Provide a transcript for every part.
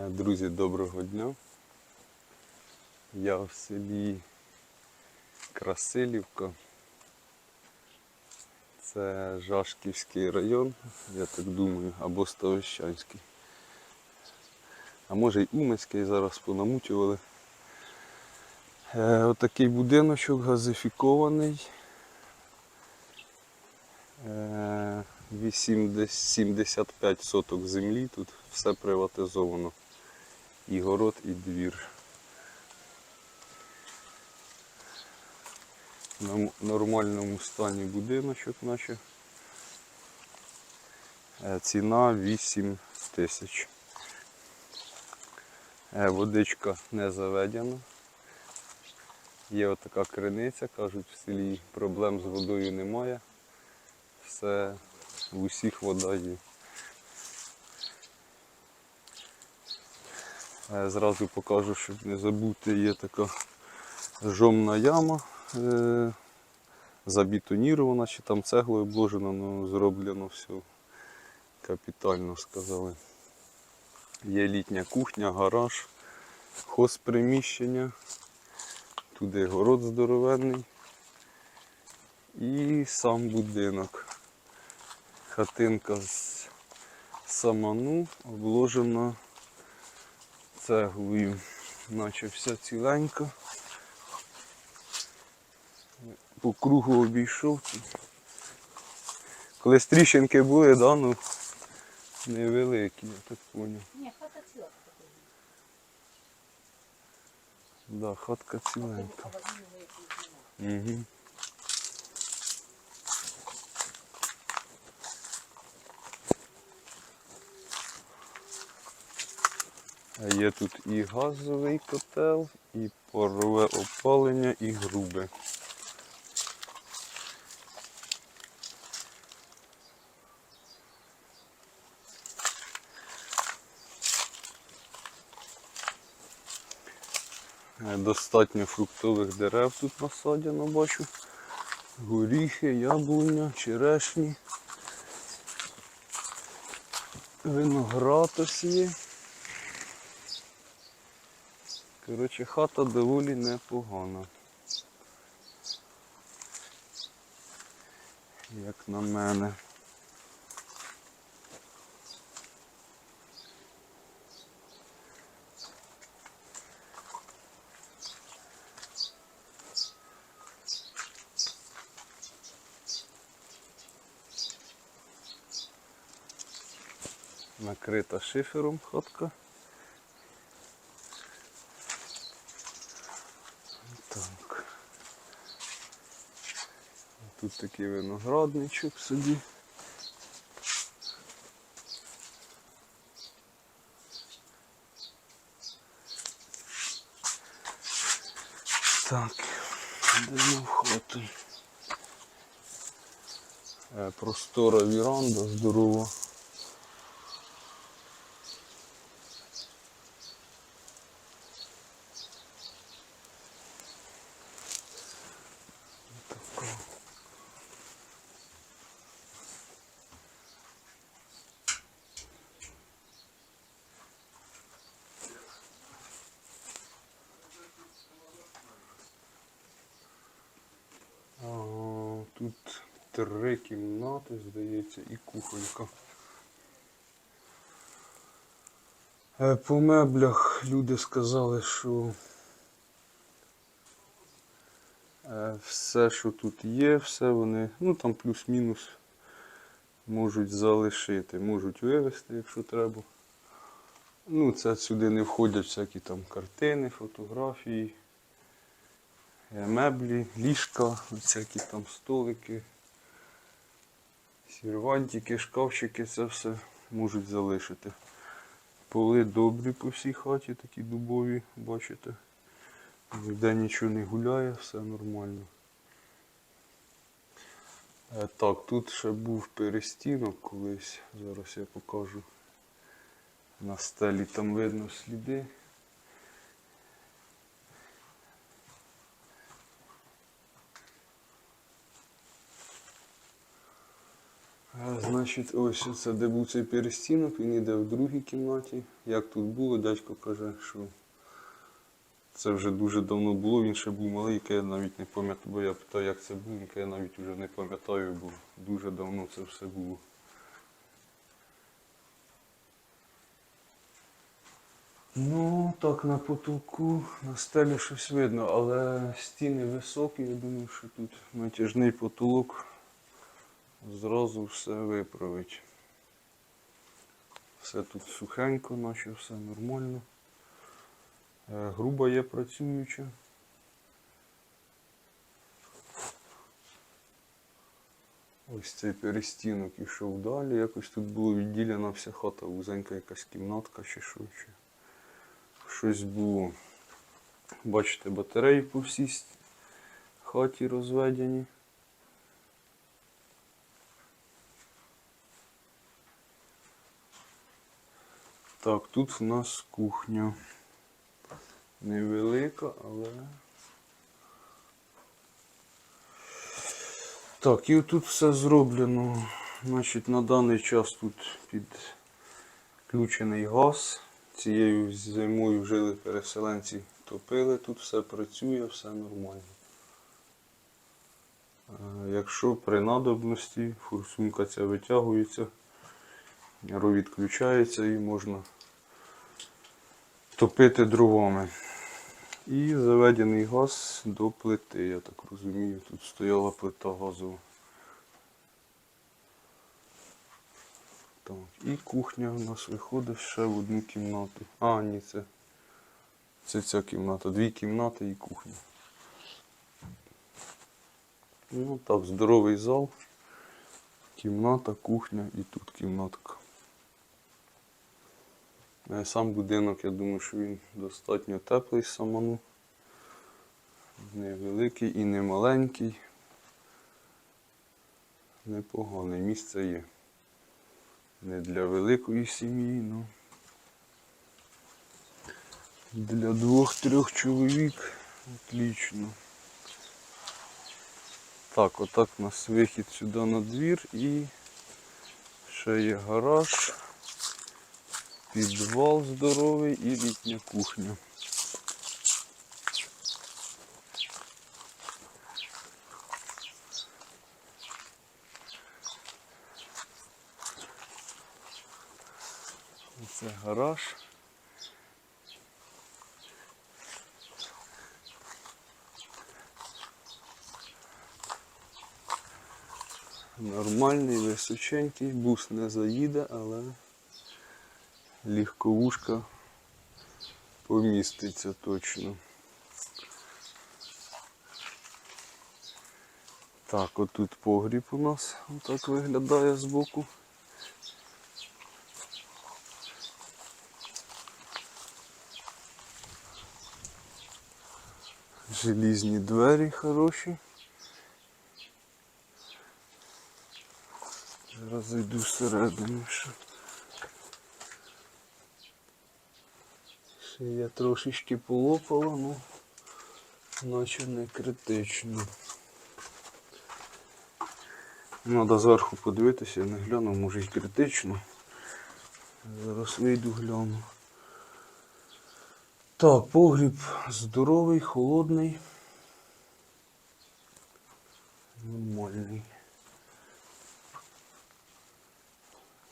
Е, Друзі, доброго дня. Я в селі Красилівка. Це Жашківський район, я так думаю, або Ставищанський. А може й Умицький зараз понамутювали. Е, отакий будиночок газифікований. Е, 80 75 соток землі, тут все приватизовано. І город, і двір. На нормальному стані будиночок наче. Ціна 8 тисяч. Е, Водичка не заведена. Є отака криниця, кажуть, в селі проблем з водою немає. Все в усіх вода є. Зразу покажу, щоб не забути, є така жомна яма е, забетонірована, чи там цеглою обложена, ну зроблено все капітально сказали. Є літня кухня, гараж, хозприміщення, туди город здоровенний і сам будинок. Хатинка з саману обложена цеглою, наче вся ціленька. По кругу обійшов. Колись тріщинки були, да, ну невеликі, я так поняв. Ні, хата ціла. Да, хатка ціленька. Угу. Є тут і газовий котел, і парове опалення, і грубе. Достатньо фруктових дерев тут насаджено, бачу. Горіхи, яблуня, черешні. Виноград ось є. Коротше, хата доволі непогана. Як на мене. Накрита шифером хатка. Тут такий виноградничок собі. Так, йдемо в хату. Е, Простора віранда здорова. Тут три кімнати, здається, і кухонька. Е, По меблях люди сказали, що е, все, що тут є, все вони, ну там плюс-мінус можуть залишити, можуть вивезти, якщо треба. Ну, це сюди не входять всякі там картини, фотографії. Е, меблі, ліжка, всякі там столики, сервантики, шкафчики, це все можуть залишити. Поли добрі по всій хаті, такі дубові, бачите. Ніде нічого не гуляє, все нормально. Е, Так, тут ще був перестінок колись, зараз я покажу. На стелі там видно сліди. Значить, ось це де був цей перестінок, він іде в другій кімнаті. Як тут було, дядько каже, що це вже дуже давно було, він ще був яке я навіть не пам'ятаю, бо я питаю, як це було, я навіть вже не пам'ятаю, бо дуже давно це все було. Ну, так, на потолку, на стелі щось видно, але стіни високі, я думаю, що тут натяжний потолок зразу все виправить. Все тут сухенько, наче все нормально. Е, Груба є працююча. Ось цей перестінок ішов далі. Якось тут було відділена вся хата, вузенька якась кімнатка чи що. Чи щось було. Бачите, батареї по всій хаті розведені. Так, тут в нас кухня. Невелика, але. Так, і тут все зроблено. Значить, на даний час тут підключений газ. Цією зимою жили переселенці, топили, тут все працює, все нормально. Е, Якщо при надобності форсунка ця витягується, ро відключається і можна топити дровами. І заведений газ до плити, я так розумію. Тут стояла плита газова. Так, і кухня у нас виходить ще в одну кімнату. А, ні, це, це ця кімната. Дві кімнати і кухня. Ну так, здоровий зал. Кімната, кухня і тут кімнатка. Е, Сам будинок, я думаю, що він достатньо теплий саману. Невеликий і не маленький. Непогане місце є. Не для великої сім'ї, ну. Для двох-трьох чоловік отлично. Так, отак у нас вихід сюди на двір і ще є гараж, підвал здоровий і літня кухня. Це гараж. Нормальний, височенький, бус не заїде, але легковушка поміститься точно. Так, отут погріб у нас так виглядає збоку. Желізні двері хороші. Зараз зайду всередину ще. Я трошечки полопала, ну наче не критично. Треба зверху подивитися, я не гляну, може й критично. Зараз вийду гляну. Так, погріб здоровий, холодний. Нормальний.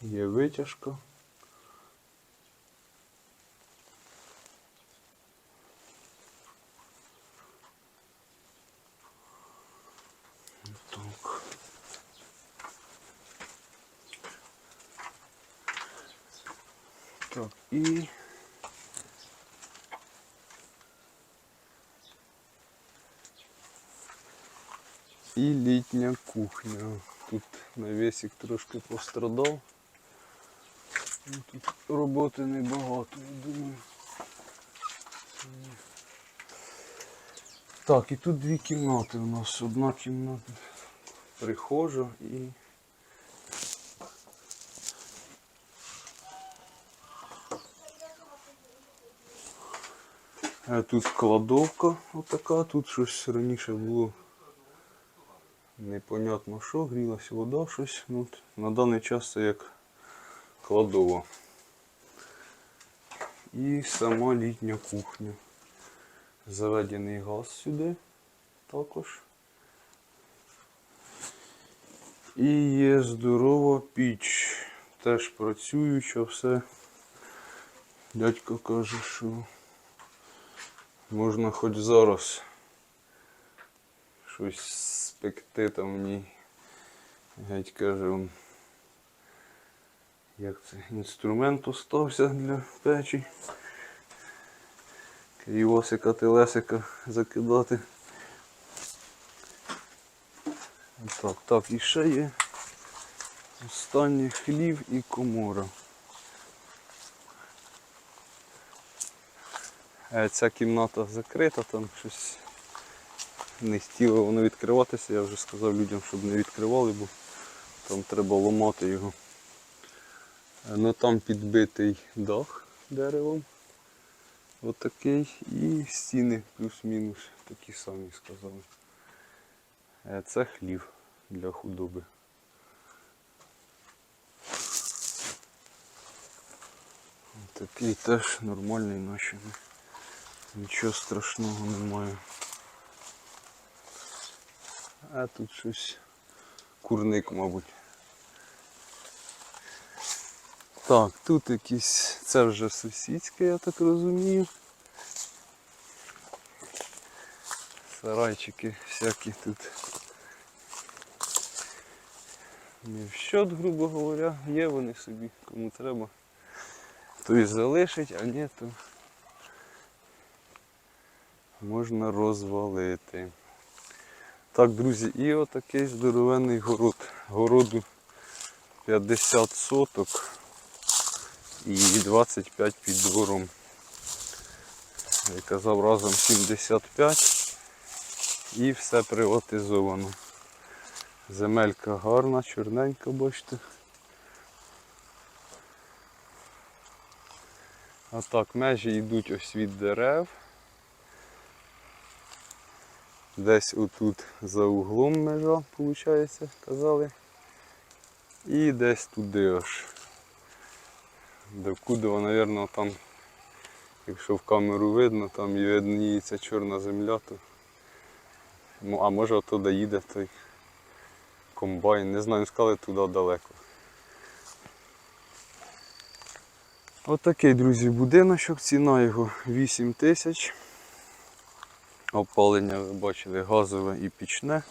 Є витяжка. Так. Так, і І літня кухня. Тут навісик трошки пострадав. Ну, Тут роботи небагато, я думаю. Так, і тут дві кімнати у нас. Одна кімната прихожа і. Тут кладовка отака, тут щось раніше було Непонятно що, грілась вода щось. Ну, на даний час це як кладова. І сама літня кухня. Заведений газ сюди також. І є здорова піч. Теж працююча все. Дядько каже, що можна хоч зараз щось спекти там в ній. Геть каже, он, як це, інструмент остався для печі. Київосика, телесика закидати. Так, так, і ще є останній хлів і комора. Ця кімната закрита, там щось не хотіло воно відкриватися. Я вже сказав людям, щоб не відкривали, бо там треба ламати його. Е, Ну там підбитий дах деревом. Отакий. І стіни плюс-мінус такі самі сказали. Е, Це хлів для худоби. Такий теж нормальний наче. Нічого страшного немає. А тут щось курник, мабуть. Так, тут якісь, це вже сусідське, я так розумію. Сарайчики всякі тут. Не в счет, грубо говоря, є вони собі, кому треба. Той залишить, а ні, то можна розвалити. Так, друзі, і отакий здоровенний город. Городу 50 соток і 25 під двором. Я казав разом 75 і все приватизовано. Земелька гарна, чорненька, бачите. А так, межі йдуть ось від дерев. Десь отут за углом межа, виходить, казали. І десь туди аж. До Кудова, мабуть, там, якщо в камеру видно, там і видніється чорна земля, то. А може оттуда їде той комбайн. Не знаю, сказали туди далеко. Отакий, друзі, будиночок, ціна його 8 тисяч. Опалення, ви бачили, газове і пічне.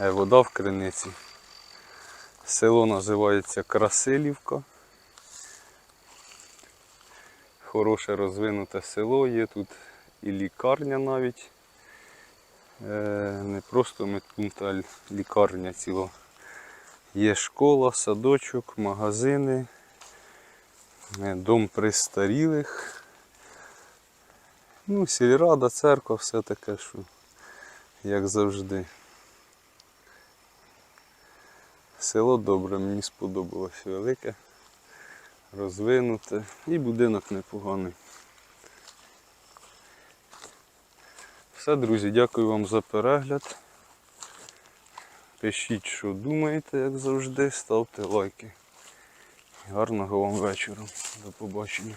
Е, Вода в криниці. Село називається Красилівка. Хороше розвинуте село, є тут і лікарня навіть. Е, Не просто медпункт, а лікарня ціла. Є школа, садочок, магазини, е, дом престарілих. Ну, сільрада, церква, все таке, що як завжди. Село добре, мені сподобалось велике, розвинуте і будинок непоганий. Все, друзі, дякую вам за перегляд. Пишіть, що думаєте, як завжди, ставте лайки. Гарного вам вечора. До побачення.